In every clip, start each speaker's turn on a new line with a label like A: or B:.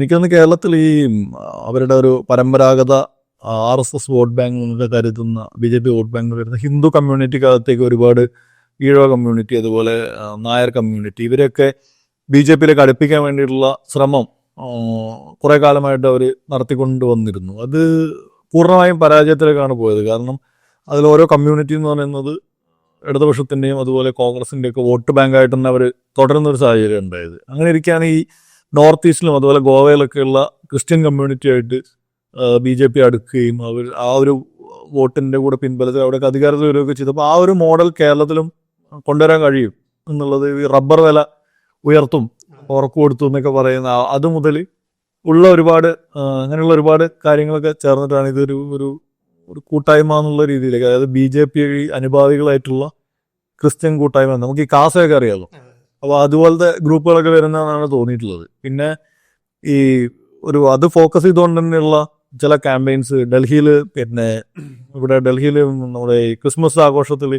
A: എനിക്കൊന്ന് കേരളത്തിൽ ഈ അവരുടെ ഒരു പരമ്പരാഗത R S S vote bank എന്നൊക്കെ കരുതുന്ന B J P vote bank കരുതുന്ന ഹിന്ദു കമ്മ്യൂണിറ്റിക്കകത്തേക്ക് ഒരുപാട് ഈഴവ കമ്മ്യൂണിറ്റി അതുപോലെ നായർ കമ്മ്യൂണിറ്റി ഇവരെയൊക്കെ ബി ജെ പിയിലേക്ക് അടുപ്പിക്കാൻ വേണ്ടിയിട്ടുള്ള ശ്രമം കുറെ കാലമായിട്ട് അവർ നടത്തിക്കൊണ്ട് വന്നിരുന്നു. അത് പൂർണമായും പരാജയത്തിലേക്കാണ് പോയത്. കാരണം അതിൽ ഓരോ കമ്മ്യൂണിറ്റി എന്ന് പറയുന്നത് ഇടതുപക്ഷത്തിന്റെയും അതുപോലെ കോൺഗ്രസിന്റെയൊക്കെ വോട്ട് ബാങ്കായിട്ട് തന്നെ അവർ തുടരുന്ന ഒരു സാഹചര്യം ഉണ്ടായത്. അങ്ങനെ ഇരിക്കുകയാണ് ഈ നോർത്ത് ഈസ്റ്റിലും അതുപോലെ ഗോവയിലൊക്കെയുള്ള ക്രിസ്ത്യൻ കമ്മ്യൂണിറ്റി ആയിട്ട് ബി ജെ പി അടുക്കുകയും അവർ ആ ഒരു വോട്ടിന്റെ കൂടെ പിൻബലത്തിൽ അവിടെയൊക്കെ അധികാരത്തിൽ വരികയൊക്കെ ചെയ്തപ്പോൾ ആ ഒരു മോഡൽ കേരളത്തിലും കൊണ്ടുവരാൻ കഴിയും എന്നുള്ളത് ഈ റബ്ബർ വില ഉയർത്തും ഉറക്കു കൊടുത്തു എന്നൊക്കെ പറയുന്ന അത് മുതൽ ഉള്ള ഒരുപാട് അങ്ങനെയുള്ള ഒരുപാട് കാര്യങ്ങളൊക്കെ ചേർന്നിട്ടാണ് ഇതൊരു ഒരു ഒരു കൂട്ടായ്മ എന്നുള്ള രീതിയിലേക്ക് അതായത് ബി ജെ പി അനുഭാവികളായിട്ടുള്ള ക്രിസ്ത്യൻ കൂട്ടായ്മ. നമുക്ക് ഈ കാസയൊക്കെ അറിയാമല്ലോ അപ്പോൾ അതുപോലത്തെ ഗ്രൂപ്പുകളൊക്കെ വരുന്നതാണ് തോന്നിയിട്ടുള്ളത്. പിന്നെ ഈ ഒരു അത് ഫോക്കസ് ചെയ്തുകൊണ്ട് തന്നെയുള്ള ചില ക്യാമ്പയിൻസ് ഡൽഹിയിൽ പിന്നെ ഇവിടെ ഡൽഹിയിൽ നമ്മുടെ ഈ ക്രിസ്മസ് ആഘോഷത്തിൽ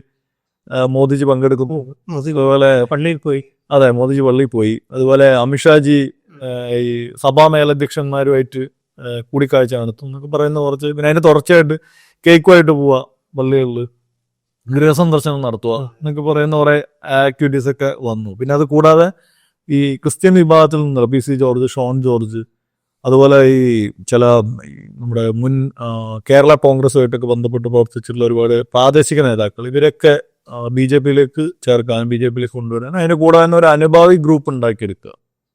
A: മോദിജി പങ്കെടുക്കുന്നു. അതുപോലെ
B: പള്ളിയിൽ പോയി.
A: അതെ മോദിജി പള്ളിയിൽ പോയി. അതുപോലെ അമിത്ഷാജി ഈ സഭാ മേലധ്യക്ഷന്മാരുമായിട്ട് കൂടിക്കാഴ്ച നടത്തും എന്നൊക്കെ പറയുന്ന കുറച്ച് പിന്നെ അതിന് തുടർച്ചയായിട്ട് കേക്കുമായിട്ട് പോവുക പള്ളികളിൽ ഗൃഹസന്ദർശനം നടത്തുക എന്നൊക്കെ പറയുന്ന കുറെ ആക്ടിവിറ്റീസ് ഒക്കെ വന്നു. പിന്നെ അത് കൂടാതെ ഈ ക്രിസ്ത്യൻ വിഭാഗത്തിൽ നിന്ന് പി സി ജോർജ് ഷോൺ ജോർജ് അതുപോലെ ഈ ചില നമ്മുടെ മുൻ കേരള കോൺഗ്രസുമായിട്ടൊക്കെ ബന്ധപ്പെട്ട് പ്രവർത്തിച്ചിട്ടുള്ള ഒരുപാട് പ്രാദേശിക നേതാക്കൾ ഇവരൊക്കെ ബി ജെ പിയിലേക്ക് ചേർക്കാനും ബി ജെ പിയിലേക്ക് കൊണ്ടുവരാനും അതിന് കൂടാതെ തന്നെ ഒരു അനുഭാവി ഗ്രൂപ്പ് ഉണ്ടാക്കിയെടുക്കുക.